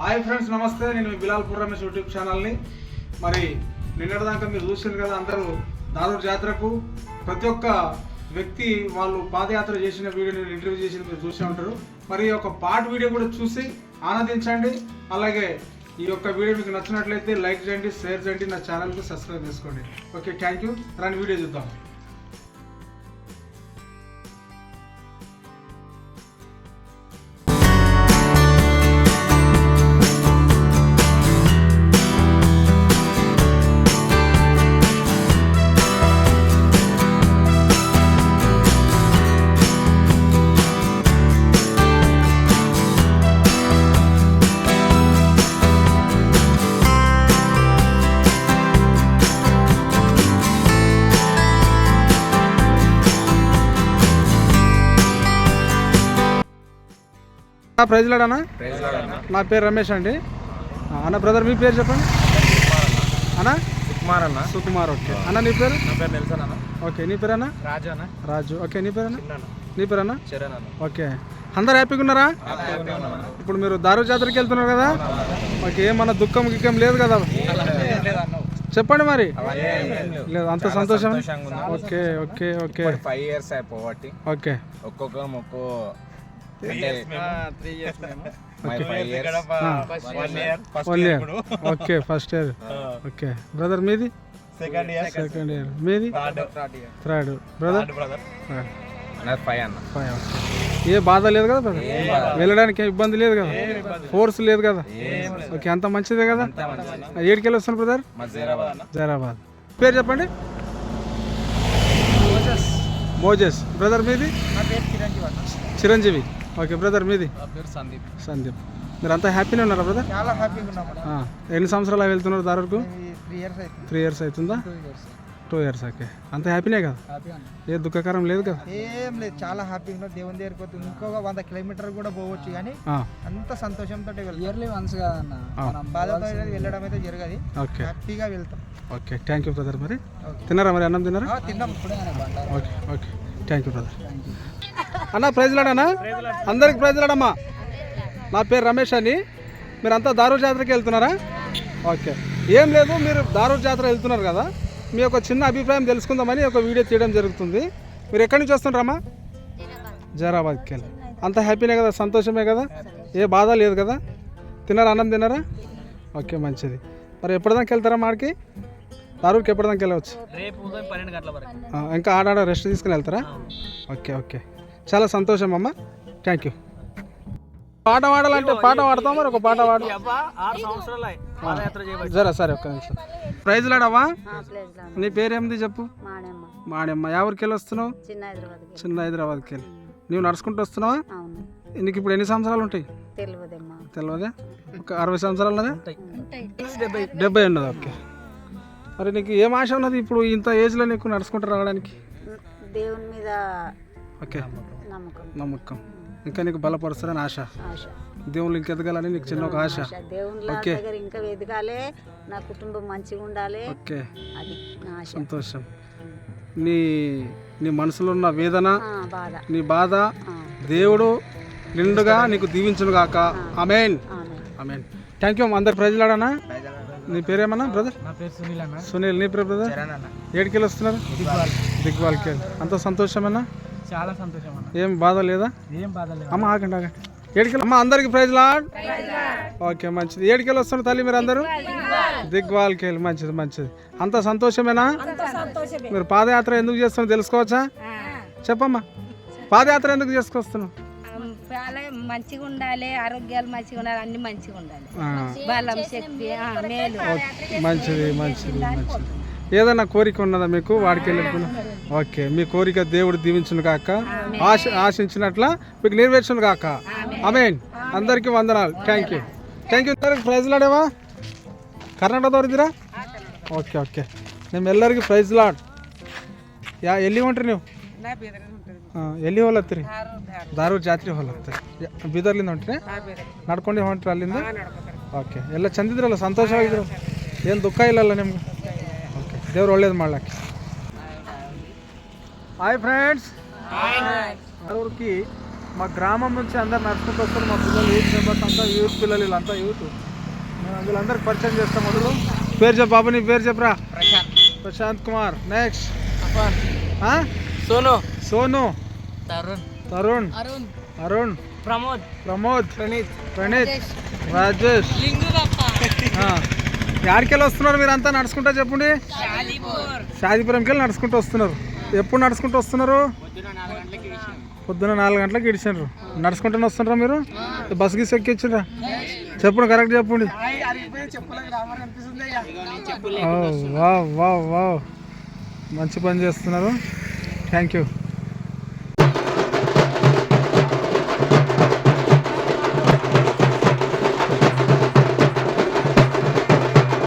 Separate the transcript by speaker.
Speaker 1: Hi friends నమస్తే. నేను మీ Bilal Ramesh YouTube ఛానల్ని. మరి నిన్నటిదాకా మీరు చూసారు కదా అందరూ దారూర్ జాతరకు. ప్రతి ఒక్క వ్యక్తి వాళ్ళు పాదయాత్ర చేసిన వీడియోని ఇంటర్వ్యూ చేసిన మీరు చూసే ఉంటారు. మరి ఈ యొక్క పార్ట్ వీడియో కూడా చూసి ఆనందించండి. అలాగే ఈ యొక్క వీడియో మీకు నచ్చినట్లయితే లైక్ చేయండి షేర్ చేయండి నా ఛానల్కి సబ్స్క్రైబ్ చేసుకోండి. Okay thank you. రాని వీడియో చూద్దాం. ప్రైజ్ లాడనా నా పేరు రమేష్ అండి. అన్న బ్రదర్ మీ పేరు చెప్పండి. అన్న?
Speaker 2: కుమార్ అన్న.
Speaker 1: సుకుమార్ ఓకే. అన్న నీ పేరు?
Speaker 2: నా పేరు నెల్సన్ అన్న.
Speaker 1: ఓకే నీ పేరు అన్న?
Speaker 2: రాజు అన్న.
Speaker 1: రాజు. ఓకే నీ పేరు అన్న? నీ పేరు అన్న?
Speaker 2: చరణ్ అన్న.
Speaker 1: ఓకే. అందరు హ్యాపీగా ఉన్నారా? ఇప్పుడు మీరు దారు జాతరకి వెళ్తున్నారు కదా? ఓకే ఏమన్నా దుఃఖం గిక్కం లేదు కదా? చెప్పండి మరి. లేదు. అంత సంతోషం. Okay okay okay.
Speaker 2: Five years అయిపోవట్టి
Speaker 1: okay.
Speaker 2: ఒక్కొక్క ఒక్కో
Speaker 1: okay first year okay brother మీది?
Speaker 2: సెకండ్ ఇయర్
Speaker 1: సెకండ్ ఇయర్ మీది? థర్డ్ బ్రదర్
Speaker 2: ఫైవ్ అన్న.
Speaker 1: ఫైవ్ ఏ బాధ లేదు కదా బ్రదర్ వెళ్ళడానికి ఏం ఇబ్బంది లేదు కదా? ఫోర్స్ లేదు కదా? ఓకే అంత మంచిదే కదా? ఏడికి వెళ్ళి వస్తాను బ్రదర్
Speaker 2: జీరాబాద్
Speaker 1: పేరు చెప్పండి? మోజెస్ బ్రదర్ మీది?
Speaker 2: చిరంజీవి.
Speaker 1: ఓకే బ్రదర్ మీది?
Speaker 2: పేరు సందీప్.
Speaker 1: సందీప్. మీరు అంతా హ్యాపీనే ఉన్నారా బ్రదర్
Speaker 2: చాలా హ్యాపీగా ఉన్నాం
Speaker 1: ఎన్ని సంవత్సరాలు వెళ్తున్నారు దారుకు?
Speaker 2: త్రీ ఇయర్స్ అయితే
Speaker 1: త్రీ ఇయర్స్ అవుతుందా?
Speaker 2: Two years
Speaker 1: two years okay అంత హ్యాపీనే కదా?
Speaker 2: హ్యాపీ అన్న.
Speaker 1: ఏ దుఃఖకరం లేదు కదా?
Speaker 3: ఏం లేదు చాలా హ్యాపీగా ఉన్నాం. దేవుని దగ్గరికి పోతే ఇంకొక వంద కిలోమీటర్ కూడా పోవచ్చు కానీ
Speaker 1: ఆ,
Speaker 3: అంత సంతోషంతో వెళ్తాం.
Speaker 2: ఇయర్లీ వన్స్
Speaker 3: బాధతో వెళ్ళడం అయితే జరగదు.
Speaker 1: ఓకే
Speaker 3: హ్యాపీగా వెళ్తాం.
Speaker 1: ఓకే థ్యాంక్ యూ బ్రదర్ మరి. తిన్నారా మరి అన్నం తిన్నారా?
Speaker 3: ఆ, తిన్నాం. ఇప్పుడే
Speaker 1: okay okay thank you brother అన్న ప్రైజ్ లాడనా అందరికి ప్రైజ్ లాడమ్మా నా పేరు రమేష్ అని మీరంతా దారు జాతరకి వెళ్తున్నారా? ఓకే. ఏం లేదు మీరు దారు జాతర వెళ్తున్నారు కదా. మీ యొక్క చిన్న అభిప్రాయం తెలుసుకుందామని ఒక వీడియో తీయడం జరుగుతుంది. మీరు ఎక్కడి నుంచి వస్తుంటారమ్మా జైరాబాద్కి వెళ్ళి అంత హ్యాపీనే కదా సంతోషమే కదా? ఏ బాధ లేదు కదా? తిన్నారా అన్నం తిన్నారా? ఓకే మంచిది. మరి ఎప్పటిదాకా వెళ్తారా మాడికి దారుకి ఎప్పటిదాకా వెళ్ళవచ్చు? ఇంకా ఆడాడ రెస్ట్ తీసుకుని వెళ్తారా? Okay okay. చాలా సంతోషం అమ్మ. థ్యాంక్ యూ పాట పాడాలంటే పాట పాడతాం మరి ఒక పాట పాడు.
Speaker 2: ఆరు సంవత్సరాలు పాదయాత్ర చేయబట్టి
Speaker 1: జరా సరే ఒక్క నిమిషం. ప్రైజ్ లాడవా? నీ పేరేమిది చెప్పు?
Speaker 4: మాడమ్మ.
Speaker 1: ఎవరికి వెళ్ళి వస్తున్నావు?
Speaker 4: చిన్న హైదరాబాద్కి
Speaker 1: వెళ్ళి. నువ్వు నడుచుకుంటూ వస్తున్నావా?
Speaker 4: అవును.
Speaker 1: నీకు ఇప్పుడు ఎన్ని సంవత్సరాలు ఉంటాయి? తెలియదే ఒక అరవై సంవత్సరాలు ఉన్నదా డెబ్బై. ఉన్నది ఓకే. మరి నీకు ఏం ఆశ ఉన్నది ఇప్పుడు ఇంత ఏజ్లో నీకు నడుచుకుంటూ రావడానికి?
Speaker 4: దేవుని మీద
Speaker 1: ఓకే.
Speaker 4: నమ్మకం.
Speaker 1: ఇంకా నీకు బలపరుస్తారని ఆశ?
Speaker 4: ఆశ.
Speaker 1: దేవుళ్ళు ఇంకెదగాలని నీకు చిన్న ఒక ఆశ?
Speaker 4: ఆశ. దేవుని
Speaker 1: ఓకే.
Speaker 4: దగ్గర ఇంకా ఎదగాలి నా కుటుంబం మంచిగా ఉండాలి.
Speaker 1: ఓకే.
Speaker 4: అది నా ఆశ.
Speaker 1: సంతోషం. నీ నీ మనసులో ఉన్న వేదన
Speaker 4: ఆ, బాధ.
Speaker 1: నీ బాధ దేవుడు నిండుగా నీకు దీవించును గాక. అమేన్ అమేన్ థ్యాంక్ యూ అందరు ప్రజలాడనా నీ పేరేమన్నా బ్రదర్
Speaker 2: నా పేరు సునీల్ అన్న.
Speaker 1: సునీల్ నీ పేరు బ్రదర్ ఏడికెళ్ళి వస్తున్నారు దిగ్వాల్కి అంత సంతోషమేనా?
Speaker 2: చాలా సంతోషం అన్న.
Speaker 1: ఏం బాధ లేదా?
Speaker 2: ఏం బాధ లేదు.
Speaker 1: అమ్మ ఆగండి ఆగండి. ఏడికెళ్ళి అమ్మ అందరికి ప్రైజ్ లాడ్. ఓకే మంచిది. ఏడికెళ్ళి వస్తున్నారు తల్లి మీరు అందరూ దిగ్వాల్కి వెళ్ళి మంచిది మంచిది. అంత సంతోషమేనా? మీరు పాదయాత్ర ఎందుకు చేస్తున్నారు తెలుసుకోవచ్చా? చెప్పమ్మా. పాదయాత్ర ఎందుకు చేసుకొస్తున్నావు?
Speaker 5: చాలా మంచిగా ఉండాలి ఆరోగ్యాలు మంచిగా ఉండాలి అన్ని మంచిగా ఉండాలి. బలం శక్తి మేలు.
Speaker 1: మంచిది మంచిది మంచిది. ఏదైనా కోరిక ఉన్నదా మీకు వాడికి వెళ్ళి ఓకే మీ కోరిక దేవుడు దీవించును కాక ఆశ ఆశించినట్ల మీకు నెరవేర్చును కాక అమేన్ అందరికీ వందనాలు thank you thank you prize లాడేవా Karnataka దొరికిరా okay okay మేము ಎಲ್ಲರಿಗೂ ಪ್ರೈಸ್ ಲಾಡ್ ಯಾ ಎಲ್ಲಿ ಹೊಂಟ್ರಿ ನೀವು ಹಾಂ ಎಲ್ಲಿ ಹೋಲತ್ತೀರಿ ಧಾರವಾಡ ಜಾತ್ರೆ ಹೋಲತ್ತೀರಿ ಯಾ- ಬೀದರ್ಲಿಂದ ಹೊಂಟ್ರಿ ನಡ್ಕೊಂಡೆ ಹೊಂಟ್ರಿ ಅಲ್ಲಿಂದ ಓಕೆ ಎಲ್ಲ ಚಂದಿದ್ರಲ್ಲ ಸಂತೋಷವಾಗಿದ್ರು ಏನು ದುಃಖ ಇಲ್ಲಲ್ಲ ನಿಮ್ಗೆ ಓಕೆ ದೇವ್ರು ಒಳ್ಳೇದು ಮಾಡ್ಲಕ್ಕೆ ಹಾಯ್ ಫ್ರೆಂಡ್ಸ್ ಧಾರವಾಡಕ್ಕೆ మా గ్రామం నుంచి అందరు నడుచుకుంటూ వస్తారు మా పిల్లలు యూత్ మెంబర్స్ అంతా యూత్ పిల్లలు వీళ్ళంతా యూత్ మేము వీళ్ళందరికి పరిచయం చేస్తాం మొదలు పేరు చెప్పు బాబు నీ పేరు చెప్పరా ప్రశాంత్ కుమార్ నెక్స్ట్
Speaker 2: సోను
Speaker 1: సోను
Speaker 2: తరుణ్
Speaker 1: తరుణ్
Speaker 2: అరుణ్
Speaker 1: అరుణ్
Speaker 2: ప్రమోద్
Speaker 1: ప్రమోద్
Speaker 2: ప్రణీత్
Speaker 1: ప్రణీత్ రాజేష్ యాడికెళ్ళి వస్తున్నారు మీరు అంతా నడుచుకుంటా చెప్పండి. షాదీపురంకి వెళ్ళి నడుచుకుంటూ వస్తున్నారు. ఎప్పుడు నడుచుకుంటూ వస్తున్నారు? పొద్దున నాలుగు గంటలకు ఇడిచారు. నడుచుకుంటూనే వస్తున్నారా మీరు? బస్ గీసి ఎక్కించరా చెప్పండి కరెక్ట్ చెప్పండి. ఓ, వావ్ వావ్ వావ్ మంచి పని చేస్తున్నారు. Thank you